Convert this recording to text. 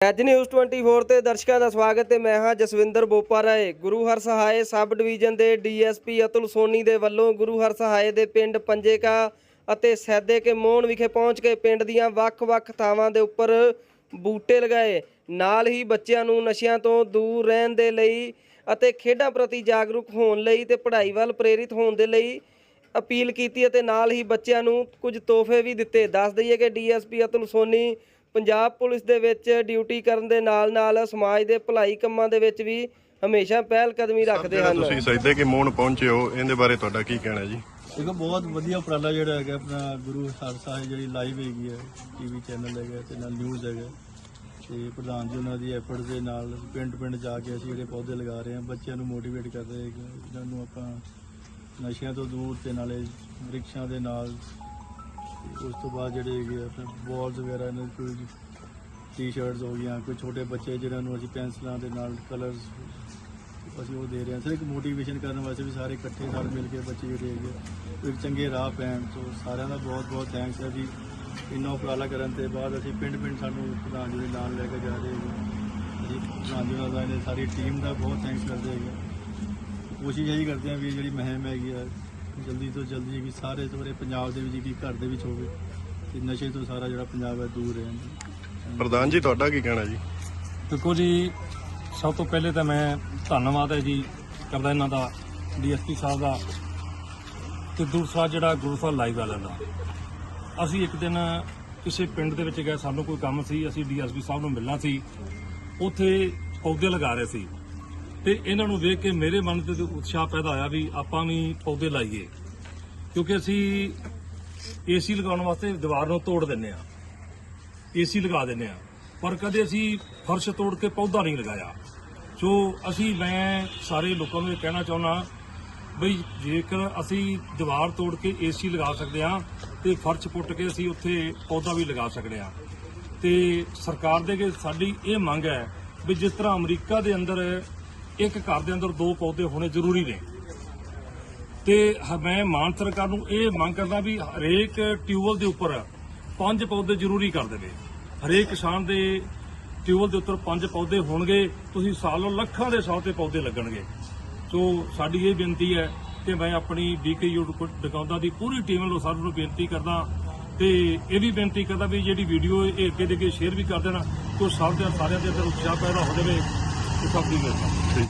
As news 24 ਤੇ ਦਰਸ਼ਕਾਂ ਦਾ ਸਵਾਗਤ ਹੈ। ਮੈਂ ਹਾਂ ਜਸਵਿੰਦਰ ਬੋਪਾ ਰਾਏ ਗੁਰੂ ਹਰ ਸਹਾਏ ਸਬ ਡਿਵੀਜ਼ਨ ਦੇ ਡੀਐਸਪੀ ਅਤੁਲ ਸੋਨੀ ਦੇ ਵੱਲੋਂ ਗੁਰੂ ਹਰ ਸਹਾਏ ਦੇ ਪਿੰਡ ਪੰਜੇਕਾ ਅਤੇ ਸੈਦੇ ਕੇ ਮੋਹਣ ਵਿਖੇ ਪਹੁੰਚ ਕੇ ਪਿੰਡ ਦੀਆਂ ਵੱਖ-ਵੱਖ ਥਾਵਾਂ ਦੇ ਉੱਪਰ ਬੂਟੇ ਲਗਾਏ। ਨਾਲ ਹੀ ਬੱਚਿਆਂ ਨੂੰ ਨਸ਼ਿਆਂ ਤੋਂ ਦੂਰ ਰਹਿਣ ਦੇ ਲਈ ਅਤੇ ਖੇਡਾਂ ਪ੍ਰਤੀ ਜਾਗਰੂਕ ਹੋਣ ਲਈ ਤੇ ਪੜ੍ਹਾਈ ਵੱਲ ਪ੍ਰੇਰਿਤ ਹੋਣ ਦੇ ਲਈ ਅਪੀਲ ਕੀਤੀ ਅਤੇ ਨਾਲ ਹੀ ਬੱਚਿਆਂ ਨੂੰ ਕੁਝ ਤੋਹਫੇ ਵੀ ਦਿੱਤੇ। ਦੱਸ ਦਈਏ ਕਿ ਡੀਐਸਪੀ ਅਤੁਲ ਸੋਨੀ ਪੰਜਾਬ ਪੁਲਿਸ ਦੇ ਵਿੱਚ ਡਿਊਟੀ ਕਰਨ ਦੇ ਨਾਲ-ਨਾਲ ਸਮਾਜ ਦੇ ਭਲਾਈ ਕੰਮਾਂ ਦੇ ਵਿੱਚ ਵੀ ਹਮੇਸ਼ਾ ਪਹਿਲ ਕਦਮੀ ਰੱਖਦੇ ਹਨ। ਤੁਸੀਂ ਸਜਦੇ ਕਿ ਮੋਹਨ ਪਹੁੰਚੇ ਹੋ ਇਹਦੇ ਬਾਰੇ ਤੁਹਾਡਾ ਕੀ ਕਹਿਣਾ ਜੀ? ਦੇਖੋ ਬਹੁਤ ਵਧੀਆ ਉਪਰਾਲਾ ਜਿਹੜਾ ਹੈਗਾ ਆਪਣਾ ਗੁਰੂ ਸਾਹਿਬ ਜਿਹੜੀ ਲਾਈਵ ਹੈਗੀ ਹੈ ਟੀਵੀ ਚੈਨਲ ਹੈਗਾ ਤੇ ਨਾਲ ਨਿਊਜ਼ ਹੈਗਾ। ਤੇ ਪ੍ਰਧਾਨ ਜੀ ਉਹਨਾਂ ਦੀ ਐਫਰਟ ਦੇ ਨਾਲ ਪਿੰਡ ਪਿੰਡ ਜਾ ਕੇ ਅਸੀਂ ਜਿਹੜੇ ਪੌਦੇ ਲਗਾ ਰਹੇ ਹਾਂ ਬੱਚਿਆਂ ਨੂੰ ਮੋਟੀਵੇਟ ਕਰ ਰਹੇ ਹੈਗੇ ਇਹਨਾਂ ਨੂੰ ਆਪਾਂ ਨਸ਼ਿਆਂ ਤੋਂ ਦੂਰ ਤੇ ਨਾਲੇ ਵ੍ਰਿਕਸ਼ਾਂ ਦੇ ਨਾਲ ਉਸ ਤੋਂ ਬਾਅਦ ਜਿਹੜੇ ਹੈਗੇ ਆਪਣੇ ਬਾਲਸ ਵਗੈਰਾ ਇਹਨਾਂ ਦੀ ਕੋਈ ਟੀ-ਸ਼ਰਟਸ ਹੋ ਗਈਆਂ, ਕੋਈ ਛੋਟੇ ਬੱਚੇ ਜਿਹਨਾਂ ਨੂੰ ਅਸੀਂ ਪੈਨਸਲਾਂ ਦੇ ਨਾਲ ਕਲਰਸ ਅਸੀਂ ਉਹ ਦੇ ਰਹੇ ਹਾਂ। ਸਰ, ਇੱਕ ਮੋਟੀਵੇਸ਼ਨ ਕਰਨ ਵਾਸਤੇ ਵੀ ਸਾਰੇ ਇਕੱਠੇ ਨਾਲ ਮਿਲ ਕੇ ਬੱਚੇ ਜਿਹੜੇ ਹੈਗੇ ਉਹ ਇੱਕ ਚੰਗੇ ਰਾਹ ਪੈਣ। ਤੋਂ ਸਾਰਿਆਂ ਦਾ ਬਹੁਤ ਬਹੁਤ ਥੈਂਕਸ ਹੈ ਜੀ। ਇੰਨਾ ਉਪਰਾਲਾ ਕਰਨ ਤੇ ਬਾਅਦ ਅਸੀਂ ਪਿੰਡ ਪਿੰਡ ਸਾਨੂੰ ਪ੍ਰਧਾਨ ਜੀ ਦੇ ਨਾਲ ਲੈ ਕੇ ਜਾ ਰਹੇ ਹੈਗੇ ਅਸੀਂ ਪ੍ਰਧਾਨ ਜੀ ਨਾਲ ਦਾ ਸਾਰੀ ਟੀਮ ਦਾ ਬਹੁਤ ਥੈਂਕਸ ਕਰਦੇ ਹੈਗੇ ਕੋਸ਼ਿਸ਼ ਇਹੀ ਕਰਦੇ ਹਾਂ ਵੀ ਜਿਹੜੀ ਮਹਿਮ ਹੈਗੀ ਆ ਜਲਦੀ ਤੋਂ ਜਲਦੀ ਕਿ ਸਾਰੇ ਸਾਰੇ ਪੰਜਾਬ ਦੇ ਵਿੱਚ ਕੀ ਘਰ ਦੇ ਵਿੱਚ ਹੋਵੇ ਤੇ ਨਸ਼ੇ ਤੋਂ ਸਾਰਾ ਜਿਹੜਾ ਪੰਜਾਬ ਹੈ ਦੂਰ ਰਹੇ ਪ੍ਰਧਾਨ ਜੀ ਤੁਹਾਡਾ ਕੀ ਕਹਿਣਾ ਜੀ? ਦੇਖੋ ਜੀ ਸਭ ਤੋਂ ਪਹਿਲੇ ਤਾਂ ਮੈਂ ਧੰਨਵਾਦ ਹੈ ਜੀ ਕਰਦਾ ਇਹਨਾਂ ਦਾ ਡੀਐਸਪੀ ਸਾਹਿਬ ਦਾ ਤੇ ਦੂਸਰਾ ਜਿਹੜਾ ਗੁਰੂ ਸਾਹਿਬ ਲਾਈਵ ਵਾਲਿਆਂ ਦਾ। ਅਸੀਂ ਇੱਕ ਦਿਨ ਕਿਸੇ ਪਿੰਡ ਦੇ ਵਿੱਚ ਗਏ ਸਾਨੂੰ ਕੋਈ ਕੰਮ ਸੀ ਅਸੀਂ ਡੀਐਸਪੀ ਸਾਹਿਬ ਨੂੰ ਮਿਲਣਾ ਸੀ। ਉੱਥੇ ਪੌਦੇ ਲਗਾ ਰਹੇ ਸੀ। ਤੇ ਇਹਨਾਂ ਨੂੰ ਵੇਖ ਕੇ ਮੇਰੇ ਮਨ ਤੇ ਉਤਸ਼ਾਹ ਪੈਦਾ ਹੋਇਆ ਵੀ ਆਪਾਂ ਵੀ ਪੌਦੇ ਲਾਈਏ। ਕਿਉਂਕਿ ਅਸੀਂ ਏਸੀ ਲਗਾਉਣ ਵਾਸਤੇ ਦੀਵਾਰ ਨੂੰ ਤੋੜ ਦਿੰਨੇ ਆ ਏਸੀ ਲਗਾ ਦਿੰਨੇ ਆ ਪਰ ਕਦੇ ਅਸੀਂ ਫਰਸ਼ ਤੋੜ ਕੇ ਪੌਦਾ ਨਹੀਂ ਲਗਾਇਆ। ਸੋ ਅਸੀਂ, ਮੈਂ ਸਾਰੇ ਲੋਕਾਂ ਨੂੰ ਇਹ ਕਹਿਣਾ ਚਾਹੁੰਦਾ ਬਈ ਜੇਕਰ ਅਸੀਂ ਦੀਵਾਰ ਤੋੜ ਕੇ ਏਸੀ ਲਗਾ ਸਕਦੇ ਆ ਤੇ ਫਰਸ਼ ਪੁੱਟ ਕੇ ਅਸੀਂ ਉੱਥੇ ਪੌਦਾ ਵੀ ਲਗਾ ਸਕਦੇ ਆ ਤੇ ਸਰਕਾਰ ਦੇ ਕੇ ਸਾਡੀ ਇਹ ਮੰਗ ਹੈ ਵੀ ਜਿਸ ਤਰ੍ਹਾਂ ਅਮਰੀਕਾ ਦੇ ਅੰਦਰ ਇੱਕ ਘਰ ਦੇ ਅੰਦਰ ਦੋ ਪੌਦੇ ਹੋਣੇ ਜ਼ਰੂਰੀ ਨੇ। ਤੇ ਮੈਂ ਮਾਨ ਸਰਕਾਰ ਨੂੰ ਇਹ ਮੰਗ ਕਰਦਾ ਵੀ ਹਰੇਕ ਟਿਊਬਲ ਦੇ ਉੱਪਰ ਪੰਜ ਪੌਦੇ ਜ਼ਰੂਰੀ ਕਰ ਦੇਵੇ। ਹਰੇਕ ਕਿਸਾਨ ਦੇ ਟਿਊਬਲ ਦੇ ਉੱਪਰ ਪੰਜ ਪੌਦੇ ਹੋਣਗੇ, ਤੁਸੀਂ ਸਾਲੋਂ ਲੱਖਾਂ ਦੇ ਹਿਸਾਬ ਤੇ ਪੌਦੇ ਲੱਗਣਗੇ। ਸੋ ਸਾਡੀ ਇਹ ਬੇਨਤੀ ਹੈ ਕਿ ਮੈਂ ਆਪਣੀ ਬੀਕੇ ਡਕਾਉਂਦਾ ਦੀ ਪੂਰੀ ਟੀਮ ਵੱਲੋਂ ਸਾਰਿਆਂ ਨੂੰ ਬੇਨਤੀ ਕਰਦਾ ਤੇ ਇਹ ਵੀ ਬੇਨਤੀ ਕਰਦਾ ਵੀ ਜਿਹੜੀ ਵੀਡੀਓ ਇਹ ਅੱਗੇ ਦੇ ਅੱਗੇ ਸ਼ੇਅਰ ਵੀ ਕਰ ਦੇਣਾ, ਕਿ ਸਭ ਦੇ ਸਾਰਿਆਂ ਦੇ ਅੰਦਰ ਉਤਸ਼ਾਹ ਪੈਦਾ ਹੋ ਜਾਵੇ ਤੇ ਸਭ ਦੀ ਮਿਹਰਬਾਨੀ